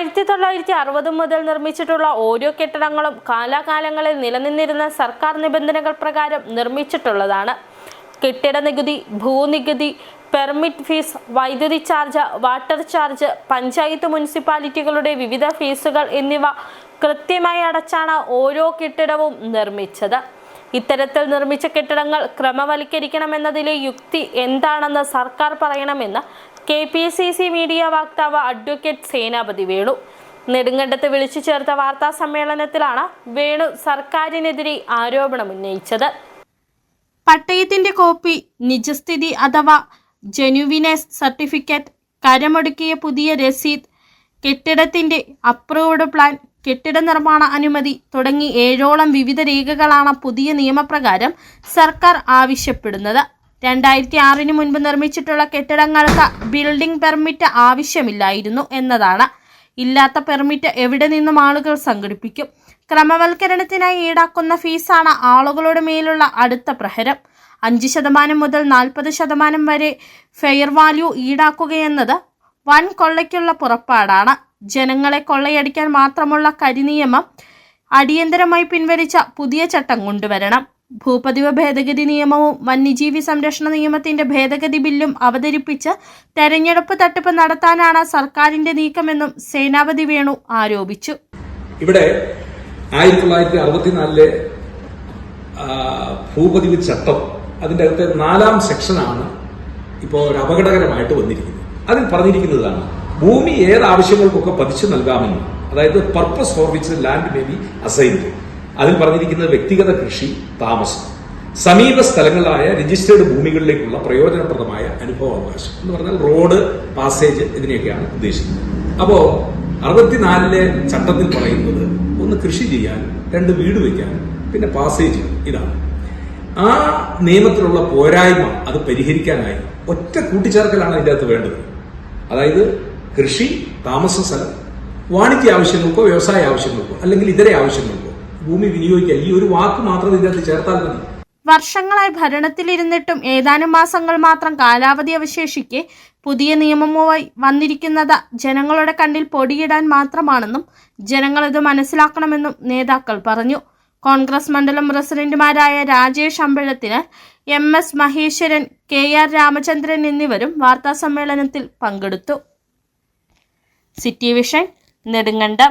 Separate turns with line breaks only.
ആയിരത്തി തൊള്ളായിരത്തി അറുപത് മുതൽ നിർമ്മിച്ചിട്ടുള്ള ഓരോ കെട്ടിടങ്ങളും കാലാകാലങ്ങളിൽ നിലനിന്നിരുന്ന സർക്കാർ നിബന്ധനകൾ പ്രകാരം നിർമ്മിച്ചിട്ടുള്ളതാണ്. കെട്ടിട നികുതി ഭൂനികുതി പെർമിറ്റ് ഫീസ് വൈദ്യുതി ചാർജ് വാട്ടർ ചാർജ് പഞ്ചായത്ത് മുനിസിപ്പാലിറ്റികളുടെ വിവിധ ഫീസുകൾ എന്നിവ കൃത്യമായി അടച്ചാണ് ഓരോ കെട്ടിടവും നിർമ്മിച്ചത്. ഇത്തരത്തിൽ നിർമ്മിച്ച കെട്ടിടങ്ങൾ ക്രമവൽക്കരിക്കണമെന്നതിലെ യുക്തി എന്താണെന്ന് സർക്കാർ പറയണമെന്ന് K P C C media വക്താവ് അഡ്വക്കേറ്റ് സേനാപതി വേണു. നെടുങ്കണ്ടത്ത് വിളിച്ചു ചേർത്ത വാർത്താ സമ്മേളനത്തിലാണ് വേണു സർക്കാരിനെതിരെ ആരോപണം ഉന്നയിച്ചത്. പട്ടയത്തിന്റെ കോപ്പി നിജസ്ഥിതി അഥവാ ജെനുവിനസ് സർട്ടിഫിക്കറ്റ് കരമൊടുക്കിയ പുതിയ രസീത് കെട്ടിടത്തിന്റെ അപ്രൂവ്ഡ് പ്ലാൻ കെട്ടിട നിർമ്മാണ അനുമതി തുടങ്ങി ഏഴോളം വിവിധ രേഖകളാണ് പുതിയ നിയമപ്രകാരം സർക്കാർ ആവശ്യപ്പെടുന്നത്. രണ്ടായിരത്തി ആറിന് മുൻപ് നിർമ്മിച്ചിട്ടുള്ള കെട്ടിടങ്ങൾക്ക് ബിൽഡിംഗ് പെർമിറ്റ് ആവശ്യമില്ലായിരുന്നു എന്നതാണ്. ഇല്ലാത്ത പെർമിറ്റ് എവിടെ നിന്നും ആളുകൾ സംഘടിപ്പിക്കും? ക്രമവൽക്കരണത്തിനായി ഈടാക്കുന്ന ഫീസാണ് ആളുകളുടെ മേലുള്ള അടുത്ത പ്രഹരം. അഞ്ച് ശതമാനം മുതൽ നാൽപ്പത് ശതമാനം വരെ ഫെയർ വാല്യൂ ഈടാക്കുകയെന്നത് വൻ കൊള്ളയ്ക്കുള്ള പുറപ്പാടാണ്. ജനങ്ങളെ കൊള്ളയടിക്കാൻ മാത്രമുള്ള കരിനിയമം അടിയന്തരമായി പിൻവലിച്ച പുതിയ ചട്ടം കൊണ്ടുവരണം. ഭൂപതിവ ഭേദഗതി നിയമവും വന്യജീവി സംരക്ഷണ നിയമത്തിന്റെ ഭേദഗതി ബില്ലും അവതരിപ്പിച്ച് തെരഞ്ഞെടുപ്പ് തട്ടിപ്പ് നടത്താനാണ് സർക്കാരിന്റെ നീക്കമെന്നും സേനാപതി വേണു ആരോപിച്ചു.
ഇവിടെ ആയിരത്തി തൊള്ളായിരത്തി അറുപത്തിനാലിലെ ഭൂപതിവ് ചട്ടം അതിന്റെ അകത്തെ നാലാം സെക്ഷനാണ് ഇപ്പോൾ ഒരു അപകടകരമായിട്ട് വന്നിരിക്കുന്നത്. അതിൽ പറഞ്ഞിരിക്കുന്നതാണ് ഭൂമി ഏത് ആവശ്യങ്ങൾക്കൊക്കെ പതിച്ചു നൽകാമെന്ന് അതായത് purpose for which land may be assigned അതിൽ പറഞ്ഞിരിക്കുന്നത് വ്യക്തിഗത കൃഷി താമസം. സമീപ സ്ഥലങ്ങളായ രജിസ്റ്റേർഡ് ഭൂമികളിലേക്കുള്ള പ്രയോജനപ്രദമായ അനുഭവാവകാശം എന്ന് പറഞ്ഞാൽ റോഡ് പാസേജ് ഇതിനെയൊക്കെയാണ് ഉദ്ദേശിക്കുന്നത്. അപ്പോ അറുപത്തിനാലിലെ ചട്ടത്തിൽ പറയുന്നത് ഒന്ന് കൃഷി ചെയ്യാൻ രണ്ട് വീട് വയ്ക്കാൻ പിന്നെ പാസേജ് ഇതാണ്. ആ നിയമത്തിലുള്ള പോരായ്മ അത് പരിഹരിക്കാനായി ഒറ്റ കൂട്ടിച്ചേർക്കലാണ് ഇതിന്റെ അകത്ത് വേണ്ടത്. അതായത് കൃഷി താമസ സ്ഥലം വാണിജ്യ ആവശ്യങ്ങൾക്കോ വ്യവസായ ആവശ്യങ്ങൾക്കോ അല്ലെങ്കിൽ ഇതര ആവശ്യങ്ങൾക്കോ. ഭൂമി വിനിയോഗിക്കാൻ ഈ ഒരു വാക്ക് മാത്രം ഇതിനകത്ത് ചേർത്താൽ മതി.
വർഷങ്ങളായി ഭരണത്തിലിരുന്നിട്ടും ഏതാനും മാസങ്ങൾ മാത്രം കാലാവധി അവശേഷിക്കെ പുതിയ നിയമവുമായി വന്നിരിക്കുന്നത് ജനങ്ങളുടെ കണ്ണിൽ പൊടിയിടാൻ മാത്രമാണെന്നും ജനങ്ങൾ ഇത് മനസ്സിലാക്കണമെന്നും നേതാക്കൾ പറഞ്ഞു. കോൺഗ്രസ് മണ്ഡലം പ്രസിഡന്റുമാരായ Rajesh അമ്പഴത്തിന് M S Maheswaran K R Ramachandran എന്നിവരും വാർത്താസമ്മേളനത്തിൽ പങ്കെടുത്തു. City vision Nedumkandam.